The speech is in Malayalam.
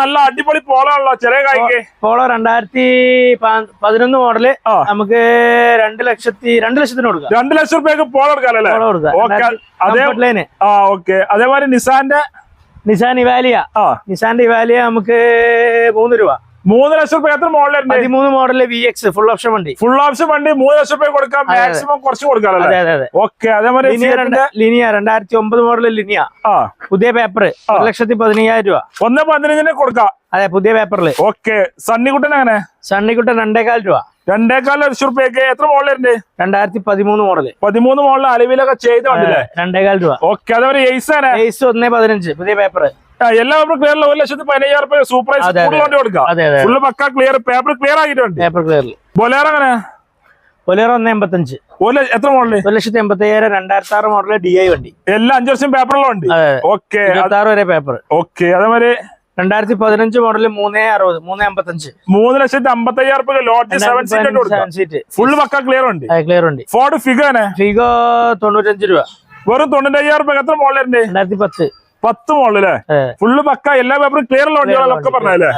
നല്ല അടിപൊളി പോളാണല്ലോ ചെറിയ കായ്ക്ക്. പോളോ രണ്ടായിരത്തി പതിനൊന്ന് മോഡൽ നമുക്ക് രണ്ട് ലക്ഷത്തി രണ്ട് ലക്ഷത്തിന് കൊടുക്കാം. രണ്ട് ലക്ഷം റുപ്യക്ക് പോള പോളോ കൊടുക്കാം. അതേ ആ ഓക്കെ അതേമാതിരി നിസാന്റെ നിസാൻ ഇവാലിയ നിസാന്റെ ഇവാലിയ നമുക്ക് മൂന്ന് രൂപ. മൂന്ന് ലക്ഷം രൂപ എത്ര മോഡൽ പതിമൂന്ന് model V X full option വണ്ടി. ഫുൾ ഓപ്ഷൻ വണ്ടി മൂന്ന് ലക്ഷം രൂപ കൊടുക്കാം. മാക്സിമം കുറച്ച് കൊടുക്കാം അതെ അതെ ഓക്കെ അതേമാതിരി ലിനിയ ലിനിയ രണ്ടായിരത്തി ഒമ്പത് മോഡൽ ലിനിയ പുതിയ പേപ്പർ ഒരു ലക്ഷത്തി പതിനയ്യായിരം രൂപ. ഒന്ന് പതിനഞ്ചിന് കൊടുക്കാം. അതെ പുതിയ പേപ്പറിൽ ഓക്കെ സണ്ണിക്കുട്ടൻ അങ്ങനെ സണ്ണിക്കുട്ടൻ രണ്ടേകാൽ രൂപ. രണ്ടേക്കാൽ ലക്ഷം റുപ്യക്ക് എത്ര മോഡലുണ്ട് രണ്ടായിരത്തി പതിമൂന്ന് മോഡൽ പതിമൂന്ന് മോഡൽ അലവിലൊക്കെ ചെയ്ത് രണ്ടേകാൽ രൂപ. ഓക്കെ അതേപോലെ എയ്സ് ഒന്നേ പതിനഞ്ച് പുതിയ പേപ്പർ എല്ലാ പേപ്പറും ക്ലിയർ ഒരു ലക്ഷത്തി പതിനയ്യായിരം രൂപ സൂപ്പർ വണ്ടി കൊടുക്കാം full pakka clear paper clear ആക്കിയിട്ടുണ്ട് പേപ്പർ ക്ലിയർ ബൊലേറോ അങ്ങനെ ബൊലേറോ ഒന്ന് എൺപത്തഞ്ച്. എത്ര മോഡൽ? ഒരു ലക്ഷത്തി എൺപത്തി അയ്യായിരം രണ്ടായിരത്തി ആറ് മോഡൽ ഡി ഐ വണ്ടി. എല്ലാ അഞ്ചു വർഷം പേപ്പറുള്ള ഉണ്ട് അതെ ഓക്കെ ആറ് വരെ പേപ്പർ ഓക്കെ അതേമാതിരി രണ്ടായിരത്തി പതിനഞ്ച് മോഡൽ മൂന്നേ അറുപത് മൂന്നേ അമ്പത്തഞ്ച്. മൂന്ന് ലക്ഷത്തി അമ്പത്തി അയ്യായിരം റുപ്യ ലോട്ടി seven seat seat full pakka clear ഉണ്ട് ക്ലിയർ ഉണ്ട് ഫോർഡ് ഫിഗോ ഫിഗോ തൊണ്ണൂറ്റഞ്ച് രൂപ. വെറും തൊണ്ണൂറ്റി രൂപ എത്ര മോഡലുണ്ട് രണ്ടായിരത്തി പത്ത്. പത്ത് അതെ ഫുള്ള് പക്ക എല്ലാ പേപ്പറും ക്ലിയർ ഉള്ള വണ്ടികളൊക്കെ പറഞ്ഞല്ലേ